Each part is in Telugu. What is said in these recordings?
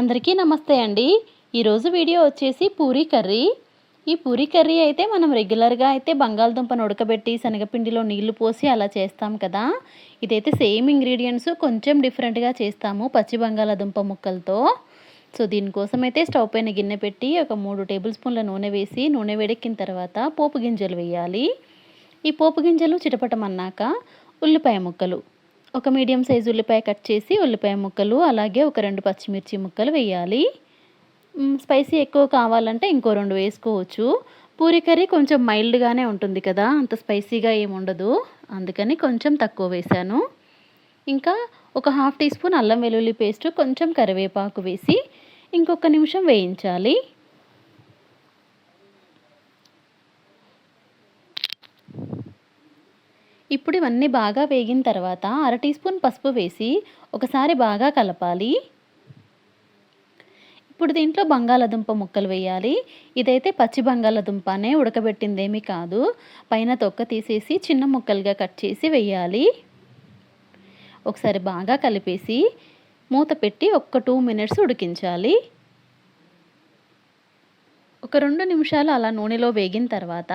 అందరికీ నమస్తే అండి. ఈరోజు వీడియో వచ్చేసి పూరీ కర్రీ. ఈ పూరీ కర్రీ అయితే మనం రెగ్యులర్గా అయితే బంగాళదుంపను ఉడకబెట్టి శనగపిండిలో నీళ్ళు పోసి అలా చేస్తాం కదా. ఇదైతే సేమ్ ఇంగ్రీడియంట్స్ కొంచెం డిఫరెంట్గా చేస్తాము పచ్చి బంగాళదుంప ముక్కలతో. సో దీనికోసం అయితే స్టవ్ పైన గిన్నె పెట్టి ఒక మూడు టేబుల్ స్పూన్ల నూనె వేసి నూనె వేడెక్కిన తర్వాత పోపు గింజలు వేయాలి. ఈ పోపు గింజలు చిటపటమన్నాక ఉల్లిపాయ ముక్కలు. ఒక మీడియం సైజు ఉల్లిపాయ కట్ చేసి ఉల్లిపాయ ముక్కలు అలాగే ఒక రెండు పచ్చిమిర్చి ముక్కలు వేయాలి. స్పైసీ ఎక్కువ కావాలంటే ఇంకో రెండు వేసుకోవచ్చు. పూరి కర్రీ కొంచెం మైల్డ్గానే ఉంటుంది కదా అంత స్పైసీగా ఏమి ఉండదు. అందుకని కొంచెం తక్కువ వేశాను. ఇంకా ఒక హాఫ్ టీ స్పూన్ అల్లం వెల్లుల్లి పేస్ట్ కొంచెం కరివేపాకు వేసి ఇంకొక నిమిషం వేయించాలి. ఇప్పుడు ఇవన్నీ బాగా వేగిన తర్వాత అర టీ స్పూన్ పసుపు వేసి ఒకసారి బాగా కలపాలి. ఇప్పుడు దీంట్లో బంగాళాదుంప ముక్కలు వేయాలి. ఇదైతే పచ్చి బంగాళాదుంపనే ఉడకబెట్టిందేమీ కాదు. పైన తొక్క తీసేసి చిన్న ముక్కలుగా కట్ చేసి వేయాలి. ఒకసారి బాగా కలిపేసి మూత పెట్టి ఒక్క టూ మినిట్స్ ఉడికించాలి. ఒక రెండు నిమిషాలు అలా నూనెలో వేగిన తర్వాత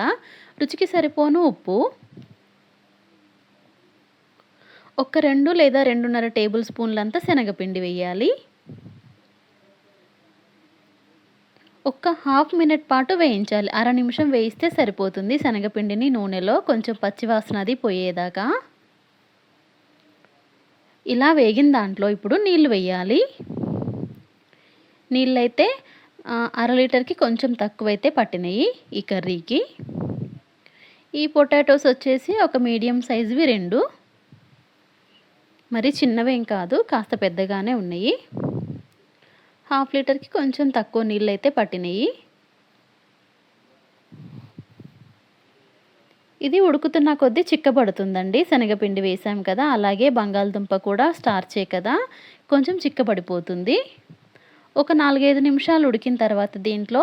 రుచికి సరిపోను ఉప్పు. ఒక రెండు లేదా రెండున్నర టేబుల్ స్పూన్లంతా శనగపిండి వేయాలి. ఒక్క హాఫ్ మినిట్ పాటు వేయించాలి. అర నిమిషం వేయిస్తే సరిపోతుంది శనగపిండిని నూనెలో. కొంచెం పచ్చివాసన అది పోయేదాకా. ఇలా వేగిన దాంట్లో ఇప్పుడు నీళ్ళు వేయాలి. నీళ్ళైతే అర లీటర్కి కొంచెం తక్కువైతే పట్టినాయి ఈ కర్రీకి. ఈ పొటాటోస్ వచ్చేసి ఒక మీడియం సైజువి రెండు. మరి చిన్నవేం కాదు కాస్త పెద్దగానే ఉన్నాయి. హాఫ్ లీటర్కి కొంచెం తక్కువ నీళ్ళు అయితే పట్టినాయి. ఇది ఉడుకుతున్న కొద్దీ చిక్కబడుతుందండి. శనగపిండి వేసాం కదా అలాగే బంగాళదుంప కూడా స్టార్చే కదా కొంచెం చిక్కబడిపోతుంది. ఒక నాలుగైదు నిమిషాలు ఉడికిన తర్వాత దీంట్లో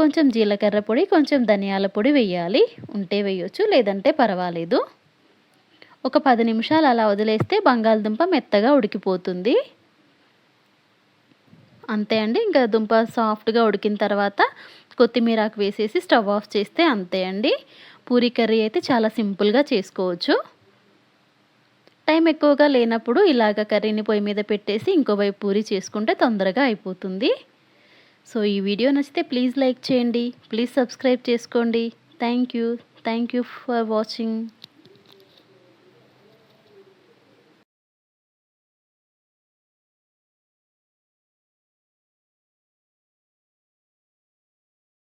కొంచెం జీలకర్ర పొడి కొంచెం ధనియాల పొడి వేయాలి. ఉంటే వేయొచ్చు లేదంటే పర్వాలేదు. ఒక పది నిమిషాలు అలా వదిలేస్తే బంగాళదుంప మెత్తగా ఉడికిపోతుంది. అంతే అండి. ఇంకా దుంప సాఫ్ట్గా ఉడికిన తర్వాత కొత్తిమీరాకు వేసేసి స్టవ్ ఆఫ్ చేస్తే అంతే అండి. పూరీ కర్రీ అయితే చాలా సింపుల్గా చేసుకోవచ్చు. టైం ఎక్కువగా లేనప్పుడు ఇలాగ కర్రీని పొయ్యి మీద పెట్టేసి ఇంకోవైపు పూరి చేసుకుంటే తొందరగా అయిపోతుంది. సో ఈ వీడియో నచ్చితే ప్లీజ్ లైక్ చేయండి. ప్లీజ్ సబ్స్క్రైబ్ చేసుకోండి. Thank you. Thank you for watching.